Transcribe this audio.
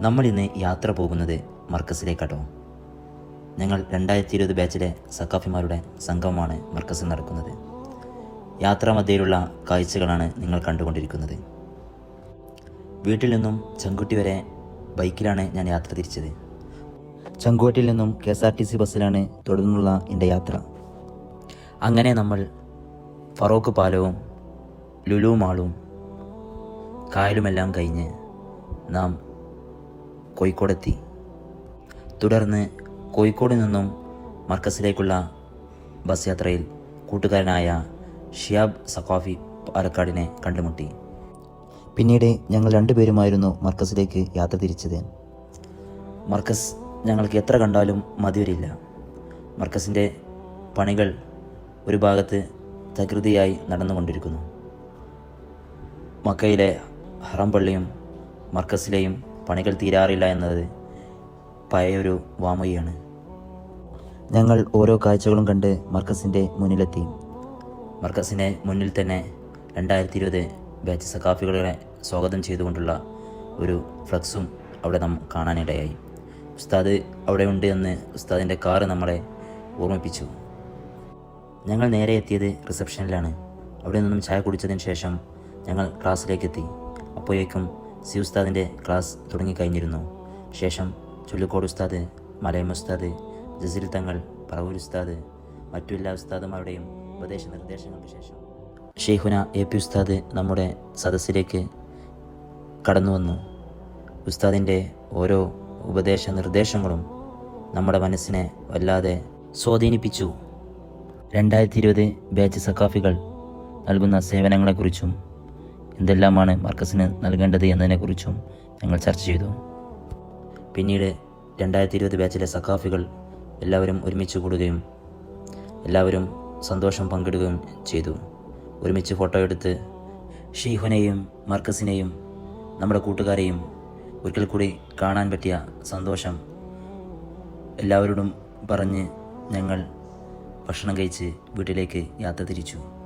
നമ്മൾ ഇന്ന് യാത്ര പോകുന്നത് മർക്കസിലേക്കാട്ടോ. ഞങ്ങൾ രണ്ടായിരത്തി ഇരുപത് ബാച്ചിലെ സക്കാഫിമാരുടെ സംഘമാണ് മർക്കസിൽ നടക്കുന്നത്. യാത്രാ മധ്യയിലുള്ള കാഴ്ചകളാണ് നിങ്ങൾ കണ്ടുകൊണ്ടിരിക്കുന്നത്. വീട്ടിൽ നിന്നും ചെങ്കുട്ടി വരെ ബൈക്കിലാണ് ഞാൻ യാത്ര തിരിച്ചത്. ചങ്കുവട്ടിൽ നിന്നും K S R T C ബസ്സിലാണ് തുടർന്നുള്ള എന്റെ യാത്ര. അങ്ങനെ നമ്മൾ ഫറോക്ക് പാലവും ലുലു മാളും കായലുമെല്ലാം കഴിഞ്ഞ് നാം കോഴിക്കോടെത്തി. തുടർന്ന് കോഴിക്കോട് നിന്നും മർക്കസിലേക്കുള്ള ബസ് യാത്രയിൽ കൂട്ടുകാരനായ ഷിയാബ് സഖാഫി പാലക്കാടിനെ കണ്ടുമുട്ടി. പിന്നീട് ഞങ്ങൾ രണ്ടുപേരുമായിരുന്നു മർക്കസിലേക്ക് യാത്ര തിരിച്ചത്. മർക്കസ് ഞങ്ങൾക്ക് എത്ര കണ്ടാലും മതിവരില്ല. മർക്കസിന്റെ പണികൾ ഒരു ഭാഗത്ത് തകൃതിയായി നടന്നുകൊണ്ടിരിക്കുന്നു. മക്കയിലെ ഹറം പള്ളിയും മർക്കസിലെയും പണികൾ തീരാറില്ല എന്നത് പഴയൊരു വാമൊഴിയാണ്. ഞങ്ങൾ ഓരോ കാഴ്ചകളും കണ്ട് മർക്കസിന്റെ മുന്നിലെത്തി. മർക്കസിന്റെ മുന്നിൽ തന്നെ രണ്ടായിരത്തി ഇരുപത് ബാച്ച് സഖാഫികളെ സ്വാഗതം ചെയ്തുകൊണ്ടുള്ള ഒരു ഫ്ലക്സും അവിടെ നാം കാണാനിടയായി. ഉസ്താദ് അവിടെ ഉണ്ട് എന്ന് ഉസ്താദിന്റെ കാറ് നമ്മളെ ഓർമ്മിപ്പിച്ചു. ഞങ്ങൾ നേരെ എത്തിയത് റിസപ്ഷനിലാണ്. അവിടെ നിന്നും ചായ കുടിച്ചതിന് ശേഷം ഞങ്ങൾ ക്ലാസ്സിലേക്ക് എത്തി അപ്പോഴേക്കും സി ഉസ്താദിന്റെ ക്ലാസ് തുടങ്ങിക്കഴിഞ്ഞിരുന്നു. ശേഷം ചുള്ളിക്കോട് ഉസ്താദ് മലയം ഉസ്താദ് ജസീൽ തങ്ങൾ പറവൂർ ഉസ്താദ് മറ്റു എല്ലാ ഉസ്താദുമാരുടെയും ഉപദേശ നിർദ്ദേശങ്ങൾക്ക് ശേഷം ഷെയ്ഖുന എ പി ഉസ്താദ് നമ്മുടെ സദസ്സിലേക്ക് കടന്നു വന്നു. ഉസ്താദിന്റെ ഓരോ ഉപദേശ നിർദ്ദേശങ്ങളും നമ്മുടെ മനസ്സിനെ വല്ലാതെ സ്വാധീനിപ്പിച്ചു. രണ്ടായിരത്തി ഇരുപത് ബാച്ച് സക്കാഫികൾ നൽകുന്ന സേവനങ്ങളെക്കുറിച്ചും എന്തെല്ലാമാണ് മർക്കസിന് നൽകേണ്ടത് എന്നതിനെക്കുറിച്ചും ഞങ്ങൾ ചർച്ച ചെയ്തു. പിന്നീട് രണ്ടായിരത്തി ഇരുപത് ബാച്ചിലെ സഖാഫികൾ എല്ലാവരും ഒരുമിച്ച് കൂടുകയും എല്ലാവരും സന്തോഷം പങ്കിടുകയും ചെയ്തു. ഒരുമിച്ച് ഫോട്ടോ എടുത്ത് ഷീഹുനെയും മർക്കസിനെയും നമ്മുടെ കൂട്ടുകാരെയും ഒരിക്കൽ കൂടി കാണാൻ പറ്റിയ സന്തോഷം എല്ലാവരോടും പറഞ്ഞ് ഞങ്ങൾ ഭക്ഷണം കഴിച്ച് വീട്ടിലേക്ക് യാത്ര തിരിച്ചു.